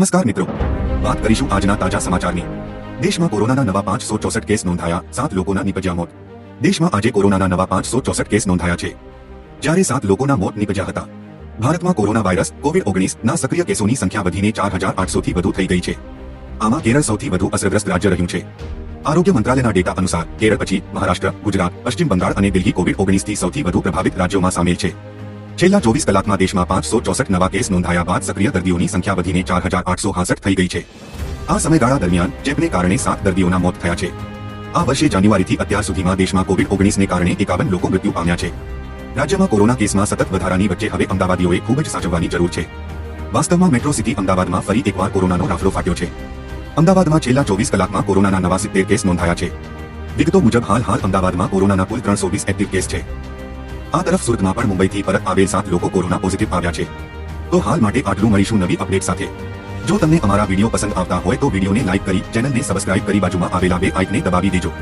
નમસ્કાર મિત્રો. વાત કરીશું આજના તાજા સમાચારની. દેશમાં કોરોનાના નવા પાંચસો ચોસઠ કેસ નોંધાયા, સાત લોકોના નીપજ્યા મોત. દેશમાં આજે કોરોનાના નવા પાંચસો ચોસઠ કેસ નોંધાયા છે. જ્યારે સાત લોકોના મોત નીપજ્યા હતા. ભારતમાં કોરોના વાયરસ, કોવિડ ઓગણીસ ના સક્રિય કેસોની સંખ્યા વધીને ચાર હજાર આઠસો થી વધુ થઈ ગઈ છે. આમાં કેરળ સૌથી વધુ અસરગ્રસ્ત રાજ્ય રહ્યું છે. આરોગ્ય મંત્રાલયના ડેટા અનુસાર, કેરળ પછી મહારાષ્ટ્ર, ગુજરાત, પશ્ચિમ બંગાળ અને દિલ્હી કોવિડ ઓગણીસથી સૌથી વધુ પ્રભાવિત રાજ્યોમાં સામેલ છે. છેલ્લા ચોવીસ કલાકમાં દેશમાં પાંચસો ચોસઠ નવા કેસ નોંધાયા બાદ સક્રિય દર્દીઓની સંખ્યા વધીને ચાર હજાર આઠસો હાસઠ થઈ ગઈ છે. આ સમયગાળા દરમિયાન ચેપને કારણે સાત દર્દીઓના મોત થયા છે. આ વર્ષે જાન્યુઆરીથી અત્યાર સુધીમાં દેશમાં કોવિડ ઓગણીસને કારણે એકાવન લોકો મૃત્યુ પામ્યા છે. રાજ્યમાં કોરોના કેસમાં સતત વધારાની વચ્ચે હવે અમદાવાદીઓએ ખૂબ જ સાચવવાની જરૂર છે. વાસ્તવમાં મેટ્રો સિટી અમદાવાદમાં ફરી એકવાર કોરોનાનો રાફડો ફાટ્યો છે. અમદાવાદમાં છેલ્લા ચોવીસ કલાકમાં કોરોનાના નવા સિત્તેર કેસ નોંધાયા છે. વિગતો મુજબ હાલ હાલ અમદાવાદમાં કોરોનાના કુલ ત્રણસો વીસ એક્ટિવ કેસ છે. આ તરફ સુરતમાં પણ મુંબઈથી પરત આવેલ સાત લોકો કોરોના પોઝિટિવ આવ્યા છે. તો હાલ માટે આટલું મળીશું નવી અપડેટ સાથે. જો તમને અમારા વીડિયો પસંદ આવતા હોય તો વિડીયોને લાઇક કરી, ચેનલને સબસ્ક્રાઇબ કરી બાજુમાં આવેલા બે આઇકને દબાવી દેજો.